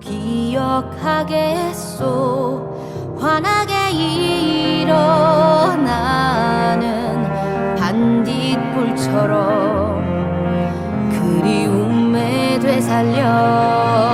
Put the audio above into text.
기억하겠소. 환하게 일어나는 반딧불처럼 그리움에 되살려.